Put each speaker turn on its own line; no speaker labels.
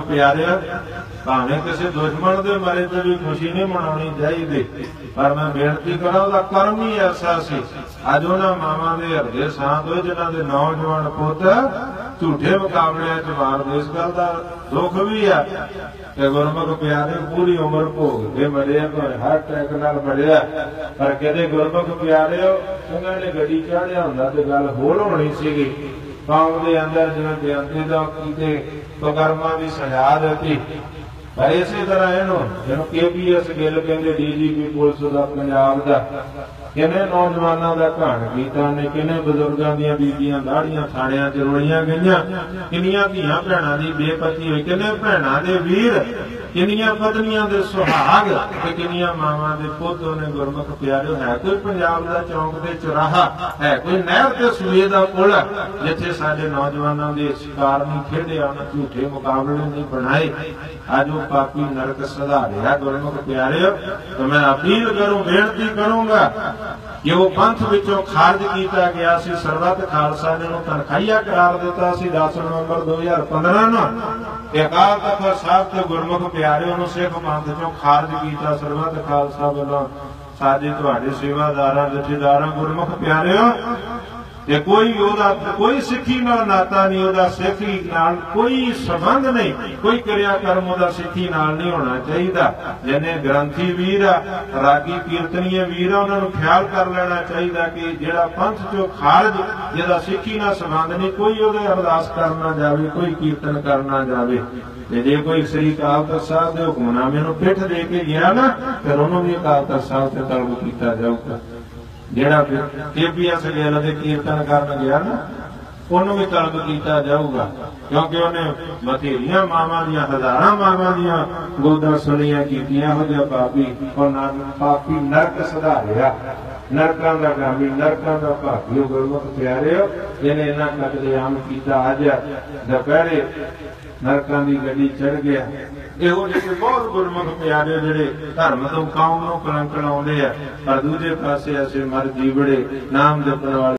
ਪਿਆਰਿਆ, ਭਾਵੇਂ ਕਿਸੇ ਦੁਸ਼ਮਣ ਦੇ ਮਰੇ ਤੇ ਵੀ ਖੁਸ਼ੀ ਨਹੀਂ ਮਨਾਉਣੀ ਚਾਹੀਦੀ, ਪਰ ਮੈਂ ਬੇਨਤੀ ਕਰਾਂ, ਉਹਦਾ ਕਰਮ ਹੀ ਐਸਾ ਸੀ। ਅੱਜ ਉਹਨਾਂ ਮਾਵਾਂ ਦੇ ਹਿਰਦੇ ਸ਼ਾਂਤ ਹੋਏ, ਜਿਨ੍ਹਾਂ ਦੇ ਨੌਜਵਾਨ ਪੁੱਤ ਝੂਠੇ ਮੁਕਾਬਲਿਆਂ 'ਚ ਮਾਰਦੇ ਇਸ ਗੱਲ ਦਾ ਦੁੱਖ ਵੀ ਆ ਕਿ ਗੁਰਮੁਖ ਪਿਆਰੇ, ਪੂਰੀ ਉਮਰ ਭੋਗ ਕੇ ਮਰਿਆ, ਪਰ ਹਰ ਟੈਕ ਨਾਲ ਮਰਿਆ। ਪਰ ਕਦੇ ਗੁਰਮੁਖ ਪਿਆਰੇ ਉਹਨਾਂ ਨੇ ਗੱਡੀ ਚਾੜਿਆ ਹੁੰਦਾ ਤੇ ਗੱਲ ਹੋਰ ਹੋਣੀ ਸੀਗੀ। ਕੌਮ ਦੇ ਅੰਦਰ ਜਿਵੇਂ ਬੇਅੰਤੀ ਦਾ ਕੀਤੇ ਬਕਰਮਾ ਦੀ ਸਜ਼ਾ ਦਿੱਤੀ। ਪਰ ਇਸੇ ਤਰ੍ਹਾਂ ਇਹਨੂੰ ਜਿਹਨੂੰ ਕੇਪੀਐਸ ਗਿੱਲ ਕਹਿੰਦੇ ਡੀਜੀਪੀ ਪੁਲਿਸ ਦਾ, ਪੰਜਾਬ ਦਾ, ਕਿੰਨੇ ਨੌਜਵਾਨਾਂ ਦਾ ਘਾਣ ਕੀਤਾ ਨੇ ਕਿੰਨੇ ਬਜ਼ੁਰਗਾਂ ਦੀਆਂ ਬੀਬੀਆਂ ਦਾੜੀਆਂ ਥਾਣਿਆਂ 'ਚ ਰੋਲੀਆਂ ਗਈਆਂ, ਕਿੰਨੀਆਂ ਧੀਆਂ ਭੈਣਾਂ ਦੀ ਬੇਪਤੀ ਹੋਈ, ਕਿੰਨੇ ਭੈਣਾਂ ਦੇ ਵੀਰ ਕਿੰਨੀਆਂ ਪਤਨੀਆਂ ਦੇ ਸੁਹਾਗ ਤੇ ਕਿੰਨੀਆਂ ਮਾਵਾਂ ਦੇ ਪੁੱਤ ਨੇ ਗੁਰਮੁਖ ਪਿਆਰਿਓ, ਹੈ ਕੋਈ ਪੰਜਾਬ ਦਾ ਚੌਂਕ ਤੇ ਚੁਰਾਹਾ? ਹੈ ਕੋਈ ਨਹਿਰ ਤੇ ਸੂਏ ਦਾ ਪੁਲ? ਜਿੱਥੇ ਸਾਡੇ ਨੌਜਵਾਨਾਂ ਦੇ ਸ਼ਿਕਾਰ ਨਹੀਂ ਖੇਡਿਆ ਉਹਨਾਂ ਝੂਠੇ ਮੁਕਾਬਲੇ ਨਹੀਂ ਬਣਾਏ। ਅੱਜ ਉਹ ਪਾਪੀ ਨਰਕ ਸਧਾਰਿਆ, ਗੁਰਮੁਖ ਪਿਆਰਿਓ, ਤੇ ਮੈਂ ਅਪੀਲ ਕਰੂੰ, ਬੇਨਤੀ ਕਰੂੰਗਾ ਕਿ ਉਹ ਪੰਥ ਵਿੱਚੋਂ ਖਾਰਜ ਕੀਤਾ ਗਿਆ ਸੀ ਸਰਬੱਤ ਖਾਲਸਾ ਨੇ ਉਹਨੂੰ ਤਨਖਾਹੀਆ ਕਰਾਰ ਦਿੱਤਾ ਸੀ 10 ਨਵੰਬਰ 2015 ਨੂੰ। ਤੇ ਅਕਾਲ ਤਖਤ ਸਾਹਿਬ ਤੇ ਗੁਰਮੁਖ ਪਿਆਰਿਓ ਨੂੰ ਸਿੱਖ ਪੰਥ ਚੋਂ ਖਾਰਜ ਕੀਤਾ ਸਰਬੱਤ ਖਾਲਸਾ ਵੱਲੋਂ ਸਾਡੇ ਤੁਹਾਡੇ ਸੇਵਾਦਾਰਾਂ, ਜਥੇਦਾਰਾਂ, ਗੁਰਮੁਖ ਪਿਆਰਿਓ ਤੇ ਕੋਈ ਉਹਦਾ, ਕੋਈ ਸਿੱਖੀ ਨਾਲ ਨਾਤਾ ਨਹੀਂ, ਉਹਦਾ ਸਿੱਖੀ ਨਾਲ ਕੋਈ ਸੰਬੰਧ ਨਹੀਂ, ਕੋਈ ਕਿਰਿਆ ਕਰਮ ਉਹਦਾ ਸਿੱਖੀ ਨਾਲ ਨਹੀਂ ਹੋਣਾ ਚਾਹੀਦਾ। ਜਿਹਨੇ ਗ੍ਰੰਥੀ ਵੀਰ ਆ, ਰਾਗੀ ਕੀਰਤਨੀਏ ਵੀਰ ਆ, ਉਹਨਾਂ ਨੂੰ ਖਿਆਲ ਕਰ ਲੈਣਾ ਚਾਹੀਦਾ ਕਿ ਜਿਹੜਾ ਪੰਥ ਚੋਂ ਖਾਰਜ, ਜਿਹਦਾ ਸਿੱਖੀ ਨਾਲ ਸੰਬੰਧ ਨਹੀਂ, ਕੋਈ ਉਹਦੇ ਅਰਦਾਸ ਕਰਨਾ ਜਾਵੇ, ਕੋਈ ਕੀਰਤਨ ਕਰਨਾ ਜਾਵੇ। ਤੇ ਜੇ ਕੋਈ ਸ੍ਰੀ ਅਕਾਲ ਤਖਤ ਸਾਹਿਬ ਦੇ ਹੁਕਮਨਾਮੇ ਨੂੰ ਪਿੱਠ ਦੇ ਕੇ ਗਿਆ ਨਾ, ਫਿਰ ਉਹਨੂੰ ਵੀ ਅਕਾਲ ਤਖਤ ਸਾਹਿਬ ਤੇ ਤਲਬ ਕੀਤਾ ਜਾਊਗਾ। ਜਿਹੜਾ ਕੇਪੀਐਸ ਗਿੱਲ ਦੇ ਕੀਰਤਨ ਕਰਨ ਗਿਆ ਨਾ ਉਹਨੂੰ ਵੀ ਤਲਬ ਕੀਤਾ ਜਾਊਗਾ। ਕਿਉਂਕਿ ਉਹਨੇ ਬਥੇਰੀਆਂ ਮਾਵਾਂ ਦੀਆਂ, ਹਜ਼ਾਰਾਂ ਮਾਵਾਂ ਦੀਆਂ ਗੋਦਾਂ ਸੁਣੀਆਂ ਕੀਤੀਆਂ ਹੋ ਜਿਹਾ ਪਾਪੀ, ਉਹ ਨਾਮ ਪਾਪੀ ਨਰਕ ਸੁਧਾਰਿਆ ਨਰਕਾਂ ਦਾ ਗਾਮੀ, ਨਰਕਾਂ ਦਾ ਭਾਗੀ ਗੁਰਮੁਖ ਪਿਆਰਿਓ, ਜਿਹਨੇ ਇਹਨਾਂ ਕਤਲੇ ਆਮ ਕੀਤਾ, ਅੱਜ ਦੁਪਹਿਰੇ ਨਰਕਾਂ ਦੀ ਗੱਡੀ ਚੜ ਗਿਆ। ਇਹੋ ਜਿਹੇ ਬਹੁਤ ਗੁਰਮੁਖ ਪਿਆਰੇ ਜਿਹੜੇ ਧਰਮ ਤੋਂ ਕੌਮ ਨੂੰ ਕਲੰਕ ਲਾਉਂਦੇ ਆ, ਪਰ ਦੂਜੇ ਪਾਸੇ ਅਸੀਂ ਮਰ ਜੀਵੜੇ, ਨਾਮ ਜਪਣ ਵਾਲੇ